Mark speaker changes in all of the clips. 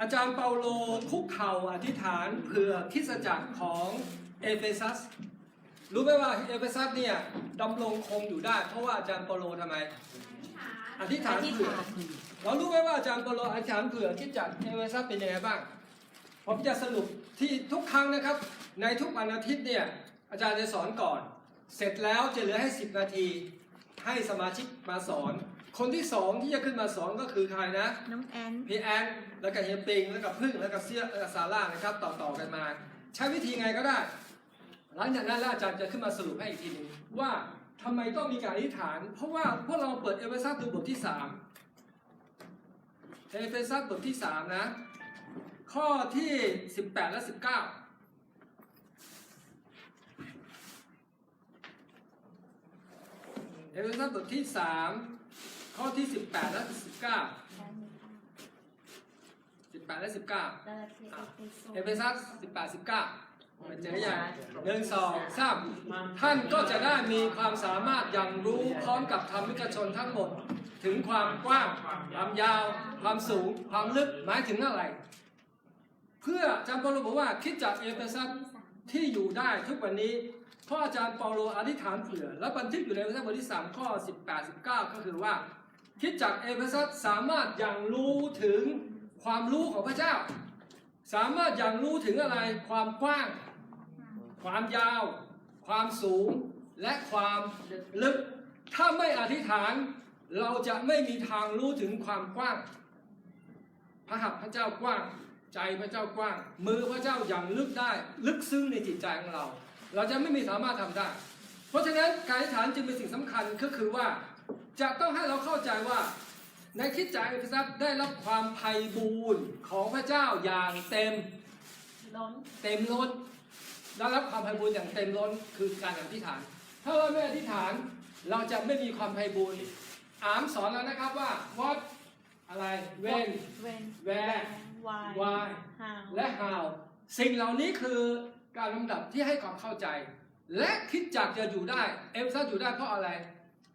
Speaker 1: อาจารย์เปาโลคุกเข่าอธิษฐานเผื่อคิสจักรของเอเฟซัส รู้ไหมว่าเอเฟซัสเนี่ยดำรงคงอยู่ได้ เพราะว่าอาจารย์เปาโลทำไม อธิษฐานเผื่อเรารู้ไหมว่าอาจารย์เปาโลอธิษฐานเผื่อคิดจักรเอเฟซัสเป็นยังไงบ้าง ผมจะสรุปที่ทุกครั้งนะครับ ในทุกวันอาทิตย์เนี่ยอาจารย์จะสอนก่อน เสร็จแล้วจะเหลือให้ 10 นาที ให้สมาชิกมาสอน คนที่สองที่จะขึ้นมาสอนก็คือใครนะ
Speaker 2: น้องแอน
Speaker 1: พี่แอนแล้วก็เฮียปิงแล้วก็พึ่งแล้วก็เสียแล้วก็ซาร่านะครับต่อต่อกันมา ใช้วิธีไงก็ได้ หลังจากนั้นแล้วอาจารย์จะขึ้นมาสรุปให้อีกทีหนึงว่าทำไมต้องมีการอธิษฐาน เพราะว่าพวกเราเปิดเอเฟซัสดูบทที่3เอเฟซัสบทที่3นะ ข้อที่18และ19เอเฟซัสบทที่3 ข้อที่ 18 และ 19 18 และ 19 เอเฟซัส18 19มันเจออย่างหนึ่งสองสามท่านก็จะได้มีความสามารถอย่างรู้พร้อมกับธรรมิกชนทั้งหมด ถึงความกว้าง ความยาว ความสูง ความลึกหมายถึงอะไร เพื่ออาจารย์เปาโลบอกว่าคิดจากเอเฟซัสที่อยู่ได้ทุกวันนี้เพราะอาจารย์เปาโลอธิษฐานเผื่อ และบันทึกอยู่ในเอเฟซัสบทที่3ข้อ 18 19 ก็คือว่า คิดจากเอเฟซัสสามารถอย่างรู้ถึงความรู้ของพระเจ้า สามารถอย่างรู้ถึงอะไร ความกว้าง ความยาว ความสูง และความลึก ถ้าไม่อธิษฐานเราจะไม่มีทางรู้ถึงความกว้าง พระหัตถ์พระเจ้ากว้าง ใจพระเจ้ากว้าง มือพระเจ้าอย่างลึกได้ ลึกซึ้งในจิตใจของเรา เราจะไม่มีสามารถทำได้ เพราะฉะนั้นการอธิษฐานจึงเป็นสิ่งสำคัญก็คือว่า จะต้องให้เราเข้าใจว่า ในคริดจักรเอเฟซัสได้รับความไพ่บูรณ์ของพระเจ้าอย่างเต็ม
Speaker 2: ล้น
Speaker 1: เต็มล้นได้รับความไพบูลย์อย่างเต็มล้นคือการอธิษฐาน ถ้าเราไม่อธิษฐานเราจะไม่มีความไพบูลย์อามสอนแล้วนะครับว่า what อะไร when
Speaker 2: เวน
Speaker 1: where
Speaker 2: วาย
Speaker 1: why
Speaker 2: ฮาว
Speaker 1: และ how สิ่งเหล่านี้คือการลำดับที่ให้ความเข้าใจ และคิดจักรจะอยู่ได้เอฟซัสอยู่ได้เพราะอะไร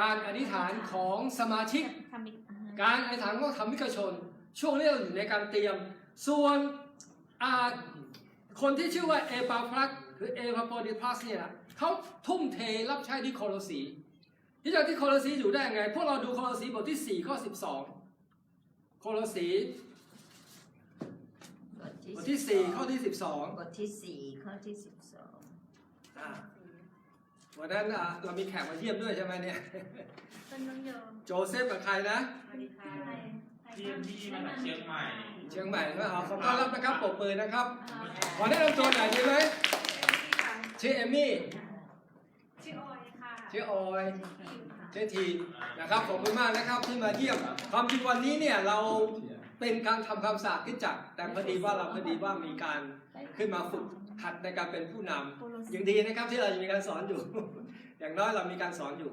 Speaker 1: การอธิษฐานของสมาชิก
Speaker 2: ทำอีกอ่าฮะ
Speaker 1: การอธิษฐานของธรรมิกชน ช่วงนี้เราอยู่ในการเตรียม ส่วนอ่าคนที่ชื่อว่าเอปาพลัสหรือเอปาโปดิพลัสเนี่ยนะเขาทุ่มเทรับใช้ที่โคโลสีที่จากที่โคโลสีอยู่ได้ไง พวกเราดูโคโลสีบทที่ 4 ข้อ 12 โคโลสี
Speaker 3: บท
Speaker 1: บท
Speaker 3: ที่
Speaker 1: ที่
Speaker 3: 4
Speaker 1: 4ข้อที่
Speaker 3: บทที่สี่ข้อที่สิบสอง
Speaker 1: 12อ่า วันนั้นอะเรามีแขกมาเยี่ยมด้วยใช่ไหมเนี่ย
Speaker 2: เป็นน้องโยม
Speaker 1: โจเซฟกับใครนะ
Speaker 2: สวัสดีค่ะ
Speaker 4: ที่ที่มาจากเชียงใหม่
Speaker 1: เชียงใหม่ใช่ไหมอ๋อขอต้อนรับนะครับปรบมือนะครับขอแนะนำตัวหน่อยดีไหมชื่อเอมมี่
Speaker 2: ชื่อออยค่ะ
Speaker 1: ชื่อออยชื่อทีนะครับขอบคุณมากนะครับที่มาเยี่ยมความจริงวันนี้เนี่ยเราเป็นการทำความสะอาดที่จักรแต่พอดีว่าเราพอดีว่ามีการขึ้นมาฝึกหัดในการเป็นผู้นำ อย่างดีนะครับที่เรายังมีการสอนอยู่ อย่างน้อยเรามีการสอนอยู่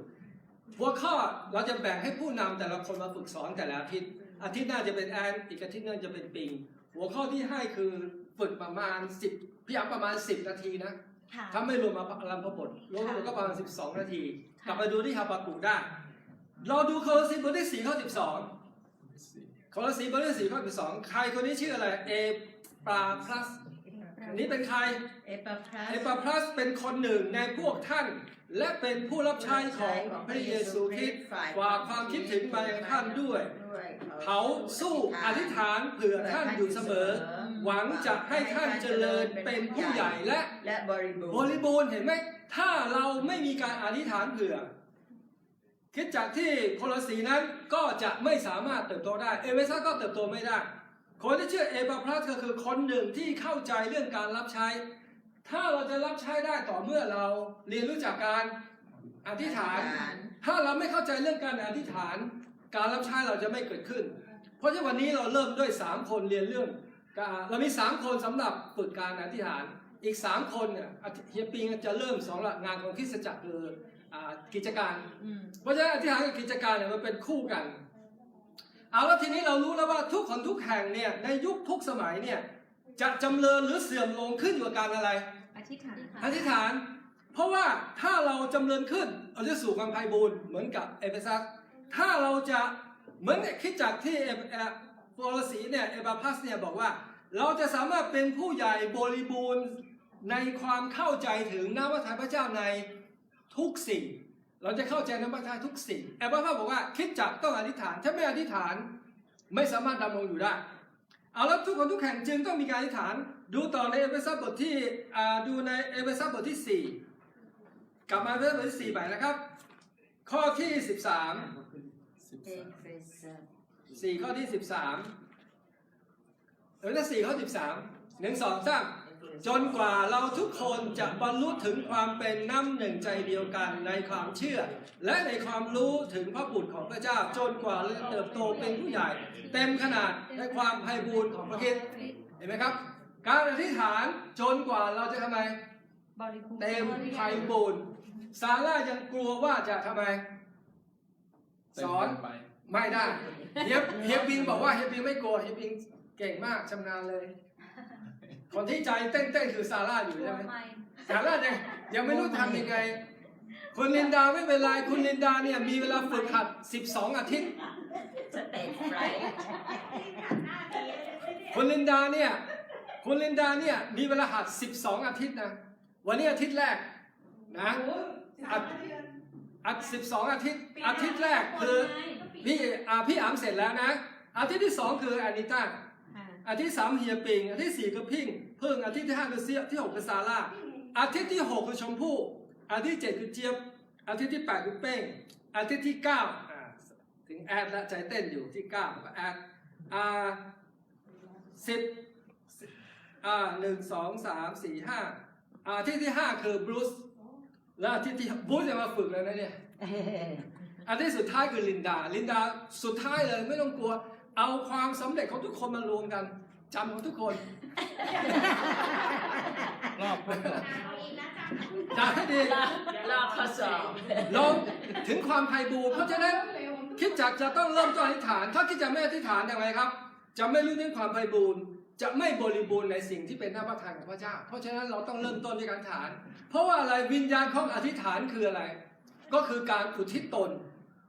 Speaker 1: หัวข้อเราจะแบ่งให้ผู้นำแต่ละคนมาฝึกสอนแต่ละอาทิตย์ อาทิตย์หน้าจะเป็นแอนอีกอาทิตย์หน้าจะเป็นปิง หัวข้อที่ให้คือฝึกประมาณ10พี่อัพประมาณ10นาทีนะ
Speaker 2: ค่ะ
Speaker 1: ถ้าไม่รวมมาลัมพบทรวมกันก็ประมาณ12นาที กลับไปดูที่ฮาบากุกได้ เราดูโคลอสีบทที่4ข้อ12โคลอสีบทที่4ข้อ12ใครคนนี้ชื่ออะไรเอปราพลัสอั นนี้เป็นใคร
Speaker 3: เอปาพลัส
Speaker 1: เอปาพลัสเป็นคนหนึ่งในพวกท่าน และเป็นผู้รับใช้ของพระเยซูคริสต์ฝากความคิดถึงมายังท่านด้วย
Speaker 3: ด้วย
Speaker 1: เขาสู้อธิษฐานเผื่อท่านอยู่เสมอ หวังจะให้ท่านเจริญเป็นผู้ใหญ่และ
Speaker 3: และบริบู
Speaker 1: บ
Speaker 3: รณ์
Speaker 1: ริบูรณ์เห็นไหมถ้าเราไม่มีการอธิษฐานเผื่อคิดจากที่โคลสีนั้นก็จะไม่สามารถเติบโตได้ เอเวซัสก็เติบโตไม่ได้ คนที่ชื่อเอปาพลัสก็คือคนหนึ่งที่เข้าใจเรื่องการรับใช้ ถ้าเราจะรับใช้ได้ต่อเมื่อเราเรียนรู้จักการอธิษฐาน ถ้าเราไม่เข้าใจเรื่องการอธิษฐาน การรับใช้เราจะไม่เกิดขึ้น เพราะฉะนั้นวันนี้เราเริ่มด้วย 3 คนเรียนเรื่องการเรามี 3 คนสำหรับฝึกการอธิษฐาน อีก 3 คนเนี่ยเฮียปิงจะเริ่มสองละงานของคริสตจักรคืออ่ากิจการ
Speaker 3: อืม
Speaker 1: เพราะฉะนั้นอธิษฐานกับกิจการเนี่ยมันเป็นคู่กัน เอาแล้วทีนี้เรารู้แล้วว่าทุกคนทุกแห่งเนี่ยในยุคทุกสมัยเนี่ยจะจำเริญหรือเสื่อมลงขึ้นอยู่กับการอะไร
Speaker 2: อธิษฐาน
Speaker 1: อธิษฐาน เพราะว่าถ้าเราจำเริญขึ้นเราจะสู่ความไพบูรณ์เหมือนกับเอเฟซัสถ้าเราจะเหมือนคิดจากที่เอเอโฟโรสีเนี่ยเอบาพัสเนี่ยบอกว่า เราจะสามารถเป็นผู้ใหญ่บริบูรณ์ในความเข้าใจถึงน้ำพระทัยพระเจ้าในทุกสิ่ง เราจะเข้าใจน้ำพระทัยทุกสิ่งเอบาพัสบอกว่าคิดจักต้องอธิษฐาน ถ้าไม่อธิษฐานไม่สามารถดำรงอยู่ได้ เอาแล้วทุกคนทุกแห่งจึงต้องมีการอธิษฐาน ดูต่อในเอเฟซัสบทที่ดูในเอเฟซัสบทที่ 4 กลับมาเอเฟซัสบทที่4ใหม่นะครับ ข้อที่ 13
Speaker 3: เอเฟซัส
Speaker 1: 4ข้อที่ 13เออถ้า4ข้อ 13 1 2 3 จนกว่าเราทุกคนจะบรรลุถึงความเป็นน้ำหนึ่งใจเดียวกันในความเชื่อ และในความรู้ถึงพระบุตรของพระเจ้า จนกว่าเราเติบโตเป็นผู้ใหญ่ เต็มขนาดในความไพบูรณ์ของพระคิดเห็นไหมครับ การอธิษฐานจนกว่าเราจะทำไมเต็มไพบูรณ์ซาร่ายังกลัวว่าจะทำไม สอน
Speaker 5: ไป
Speaker 1: ไม่ได้เฮียเฮียปิงบอกว่าเฮียปิงไม่กลัวเฮียปิงเก่งมากชำนาญเลย คนที่ใจเต้นๆคือซาร่าอยู่
Speaker 2: กลั
Speaker 1: ใช่
Speaker 2: ว
Speaker 1: ไหม
Speaker 2: ไหม
Speaker 1: ซาร่ายังยังไม่รู้ทำยังไง คุณลินดาไม่เป็นไรคุณลินดาเนี่ยมีเวลาฝึกหัด 12 อาทิตย์
Speaker 3: สเตจไฟ
Speaker 1: คุณลินดาเนี่ยคุณลินดาเนี่ยมีเวลาหัด 12 อาทิตย์นะวันนี้อาทิตย์แรกนะอัดอัด 12 อาทิตย์อาทิตย์แรกคือพี่อ่าพี่อามเสร็จแล้วนะ อาทิตย์ที่สองคืออานิต้า
Speaker 2: ค่ะ
Speaker 1: อาทิตย์สามเฮียปิงอาทิตย์สี่คือพิงเพิ่งอาทิตย์ที่ห้าคือเสียที่หกคือซาร่าอาทิตย์ที่หกคือชมพู่อาทิตย์เจ็ดคือเจี๊ยบ อาทิตย์ที่แปดคือเป้ง อาทิตย์ที่เก้าอ่าถึงแอดและใจเต้นอยู่ที่เก้าก็แอดอ่าสิบอ่าหนึ่งสองสามสี่ห้าอาทิตย์ที่ห้าคือบรูซแล้วอาทิตย์ที่บรูซจะมาฝึกแล้วนะเนี่ยอันที่สุดท้ายคือลินดา ลินดาสุดท้ายเลยไม่ต้องกลัว เอาความสำเร็จของทุกคนมารวมกันจำของทุกคน
Speaker 5: รอบคนก่อน
Speaker 1: จำให้ดี
Speaker 3: รอบข้อสอบ
Speaker 1: ลงถึงความไพบูลย์เพราะฉะนั้น คิดจักจะต้องเริ่มต้นอธิษฐาน ถ้าคิดจะไม่อธิษฐานอย่างไรครับ จะไม่รู้ถึงความไพบูลย์จะไม่บริบูรณ์ในสิ่งที่เป็นหน้าพระทัยของพระเจ้า เพราะฉะนั้นเราต้องเริ่มต้นด้วยการฐาน เพราะว่าอะไรวิญญาณของอธิษฐานคืออะไร ก็คือการอุทิศตน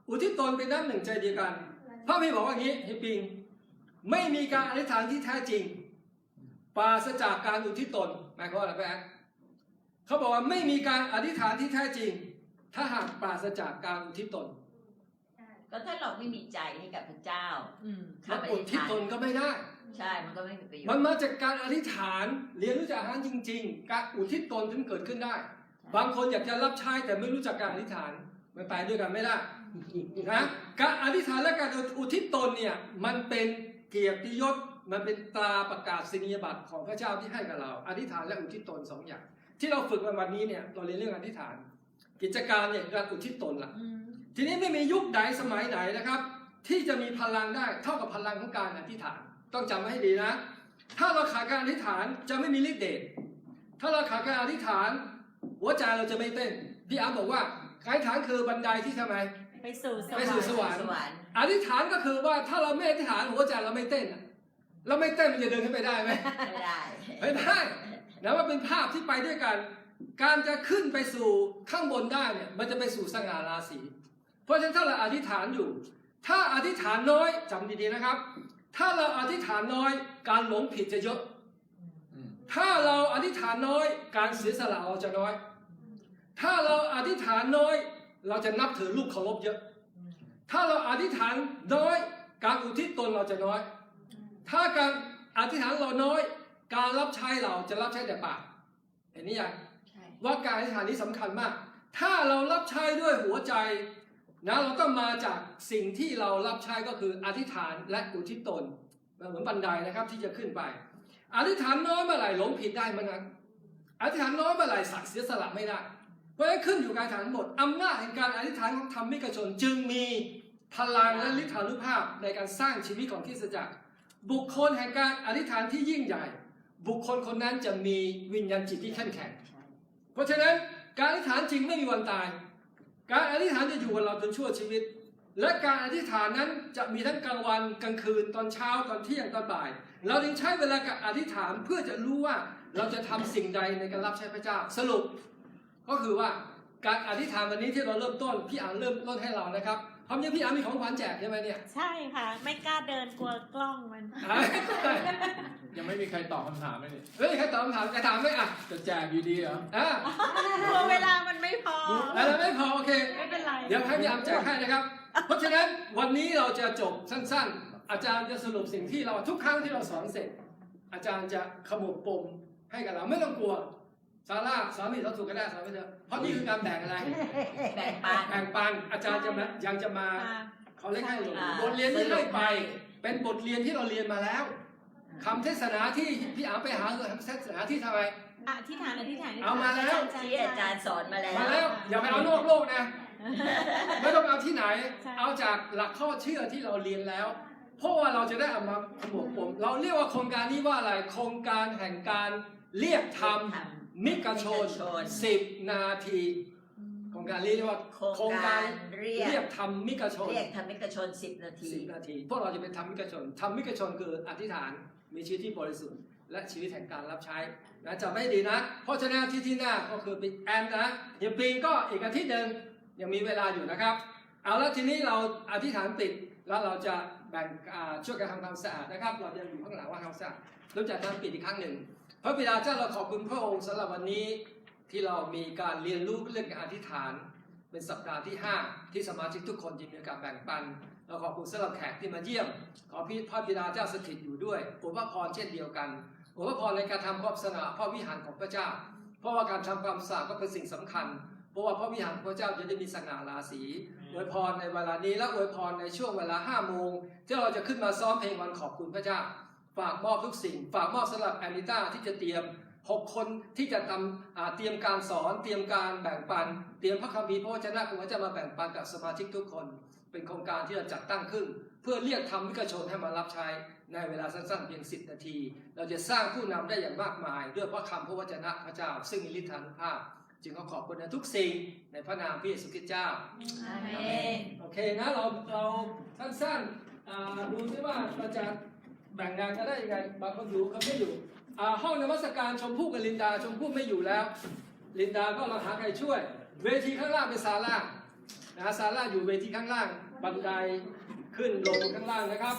Speaker 1: อุทิศตนเป็นน้ำหนึ่งใจเดียวกัน พระพี่บอกว่าอย่างนี้ฮิปปิง ไม่มีการอธิษฐานที่แท้จริง ปราศจากการอุทิศตนหมายความว่าอะไรแป๊ะเขาบอกว่าไม่มีการอธิษฐานที่แท้จริง ถ้าหากปราศจากการอุทิศตน
Speaker 3: ก็ถ้าเราไม่มีใจให้กับพระเจ้า
Speaker 2: อืม
Speaker 1: มันอุทิศตนก็ไม่ได้
Speaker 3: ใช่ มันก็ไม่มีประโยช
Speaker 1: มัน
Speaker 3: น์
Speaker 1: มาจากการอธิษฐานเรียนรู้จักอาหารจริง ๆ การอุทิศตนถึงเกิดขึ้นได้ บางคนอยากจะรับใช้แต่ไม่รู้จักการอธิษฐาน มันไปด้วยกันไม่ได้นะการอธิษฐานและการอุทิศตนเนี่ยมันเป็นเกียรติยศมันเป็นตราประกาศนียบัตรของพระเจ้าที่ให้กับเรา อธิษฐานและอุทิศตนสองอย่าง ที่เราฝึกวันวันนี้เนี่ยเราเรียนเรื่องอธิษฐาน กิจการเนี่ยการอุทิศตนละ
Speaker 2: อืม
Speaker 1: ทีนี้ไม่มียุคใดสมัยไหนนะครับ ที่จะมีพลังได้เท่ากับพลังของการอธิษฐาน ต้องจำไว้ให้ดีนะ ถ้าเราขาดการอธิษฐานจะไม่มีฤทธิ์เดชถ้าเราขาดการอธิษฐาน หัวใจเราจะไม่เต้นพี่อาร์ตบอกว่า การอธิษฐานคือบันไดที่ทำไม
Speaker 2: ไปสู่สวร
Speaker 1: ไป
Speaker 2: ร
Speaker 1: สู่
Speaker 2: ค์
Speaker 1: สวรรค์
Speaker 3: สวรรค์
Speaker 1: อธิษฐานก็คือว่าถ้าเราไม่อธิษฐานหัวใจเราไม่เต้นอะเราไม่เต้นมันจะเดินขึ้นไปได้ไหม
Speaker 3: ไม่ได้
Speaker 1: ไม่ได้นะว่าเป็นภาพที่ไปด้วยกัน การจะขึ้นไปสู่ข้างบนได้เนี่ย มันจะไปสู่สง่าราศี เพราะฉะนั้นถ้าเราอธิษฐานอยู่ ถ้าอธิษฐานน้อยจำดีๆนะครับ ถ้าเราอธิษฐานน้อย การหลงผิดจะเยอะ
Speaker 5: อืม
Speaker 1: ถ้าเราอธิษฐานน้อย การเสียสละเราจะน้อย ถ้าเราอธิษฐานน้อย เราจะนับถือลูกเคารพเยอะ ถ้าเราอธิษฐานน้อย การอุทิศตนเราจะน้อย ถ้าการอธิษฐานเราน้อย การรับใช้เราจะรับใช้แต่ปากเห็นนี่ยัง
Speaker 3: ใช่
Speaker 1: ว่าการอธิษฐานนี้สำคัญมาก ถ้าเรารับใช้ด้วยหัวใจนะเราต้องมาจากสิ่งที่เรารับใช้ก็คืออธิษฐานและอุทิศตนเหมือนบันไดนะครับที่จะขึ้นไป อธิษฐานน้อยเมื่อไหร่หลงผิดได้เหมือนกันอธิษฐานน้อยเมื่อไหร่สักเสียสละไม่ได้ เพราะฉะนั้นขึ้นอยู่การอธิษฐานหมดอำนาจแห่งการอธิษฐานของธรรมิกชน จึงมีพลังและฤทธานุภาพในการสร้างชีวิตของคริสตจักร บุคคลแห่งการอธิษฐานที่ยิ่งใหญ่ บุคคลคนนั้นจะมีวิญญาณจิตที่เข้มแข็ง เพราะฉะนั้นการอธิษฐานจริงไม่มีวันตาย การอธิษฐานจะอยู่กับเราจนชั่วชีวิต และการอธิษฐานนั้นจะมีทั้งกลางวันกลางคืนตอนเช้าตอนเที่ยงตอนบ่าย เราจึงใช้เวลากับอธิษฐานเพื่อจะรู้ว่าเราจะทำสิ่งใดในการรับใช้พระเจ้าสรุป ก็คือว่าการอธิษฐานวันนี้ที่เราเริ่มต้นพี่อ่านเริ่มต้นให้เรานะครับความจริงพี่อาร์มีของขวัญแจกใช่ไหมเนี่ย
Speaker 2: ใช่ค่ะ ไม่กล้าเดินกลัวกล้องมัน
Speaker 1: อะ
Speaker 5: ยังไม่มีใครตอบคำถามเลยนี่
Speaker 1: เฮ้ยใครตอบคำถามจะถามไหมอะ
Speaker 5: จะแจกอยู่ดีเหรอ
Speaker 1: อะ
Speaker 2: กลัวเวลามันไม่พอ
Speaker 1: แล้วไม่พอโอเค
Speaker 2: ไม่เป็นไร
Speaker 1: เดี๋ยวให้พี่อาร์มแจกให้นะครับ เพราะฉะนั้นวันนี้เราจะจบสั้น ๆ อาจารย์จะสรุปสิ่งที่เราทุกครั้งที่เราสอนเสร็จ อาจารย์จะขมวดปมให้กับเราไม่ต้องกลัว ซาร่าสอนผิดสอนถูกก็ได้สอนไปเถอะเพราะนี่คือการแบ่งอะไร
Speaker 3: แบ่งปัน
Speaker 1: แบ่งปันอาจารย์จะมายังจะมา
Speaker 2: ค่ะ
Speaker 1: เขาเรียกให้
Speaker 3: อ่า
Speaker 1: บทเรียนที่ให้ไป เป็นบทเรียนที่เราเรียนมาแล้วคำเทศนาที่พี่อาร์มไปหาคือคำเทศนาที่ทำไม
Speaker 2: อธิษฐานอธิษฐาน
Speaker 1: เอามาแล้ว
Speaker 3: ที่อาจารย์สอนมาแล้ว
Speaker 1: มาแล้วอย่าไปเอานอกโลกนะไม่ต้องเอาที่ไหน
Speaker 2: ใช่
Speaker 1: เอาจากหลักข้อเชื่อที่เราเรียนแล้ว เพราะว่าเราจะได้เอามาขมวดปมเราเรียกว่าโครงการนี้ว่าอะไรโครงการแห่งการเรียกธรรม มิกชน
Speaker 3: มิกชน
Speaker 1: สิบนาที โครงการนี้เรียกว่า
Speaker 3: โครงการเรีย
Speaker 1: เรีย
Speaker 3: ก
Speaker 1: กธรรมมิกชน
Speaker 3: เรียกธรรมิกชนสิบนาที
Speaker 1: สิบนาที พวกเราจะเป็นธรรมิกชนธรรมิกชนคืออธิษฐานมีชีวิตที่บริสุทธิ์และชีวิตแห่งการรับใช้นะจำไม่ดีนะ เพราะฉะนั้นที่ที่หน้าก็คือเป็นแอนนะเฮียปิงก็อีกอาทิตย์หนึ่งยังมีเวลาอยู่นะครับ เอาแล้วทีนี้เราอธิษฐานติดแล้วเราจะแบ่งอ่าช่วยกันทำความสะอาดนะครับ เราจะอยู่ข้างหลังว่าทำความสะอาดรู้จักการปิดอีกครั้งหนึ่ง พระบิดาเจ้าเราขอบคุณพระองค์สำหรับวันนี้ที่เรามีการเรียนรู้เรื่องการอธิษฐาน เป็นสัปดาห์ที่ 5 ที่สมาชิกทุกคนจะมีกาสแบ่งปัน เราขอบคุณสำหรับแขกที่มาเยี่ยม ขอพี่พระบิดาเจ้าสถิตอยู่ด้วยอวยพรพรเช่นเดียวกันอวยพรพรในการทำความสะอาพระวิหารของพระเจ้า เพราะว่าการทำความสะอาดก็เป็นสิ่งสำคัญ เพราะว่าพระวิหารพระเจ้าจะได้มีสง่าราศีอวยพรในเวลานี้และอวยพรในช่วงเวลา5โมงที่เราจะขึ้นมาซ้อมเพลงวันขอบคุณพระเจ้า ฝากมอบทุกสิ่ง ฝากมอบสำหรับแอนิต้าที่จะเตรียม 6 คนที่จะทำอ่าเตรียมการสอน เตรียมการแบ่งปัน เตรียมพระคัมภีร์พระวจนะของพระเจ้ามาแบ่งปันกับสมาชิกทุกคน เป็นโครงการที่เราจัดตั้งขึ้น เพื่อเรียกทำวิกชนให้มารับใช้ในเวลาสั้นๆเพียง 10 นาที เราจะสร้างผู้นำได้อย่างมากมาย ด้วยพระคำพระวจนะพระเจ้า ซึ่งมีฤทธานุภาพ จึงขอขอบคุณในทุกสิ่งในพระนามพระเยซูคริสต์เจ้า
Speaker 3: อาเมน
Speaker 1: โอเคนะเราเราสั้นๆอ่าดูซิว่าเราจะ แบ่งงานกันได้ยังไงบางคนอยู่เขาไม่อยู่อ่าห้องนมัสการชมพู่กับลินดาชมพู่ไม่อยู่แล้ว ลินดาก็เราหาใครช่วย เวทีข้างล่างเป็นศาลานะฮะศาลาอยู่เวทีข้างล่างบันไดขึ้นลงข้างล่างนะครับ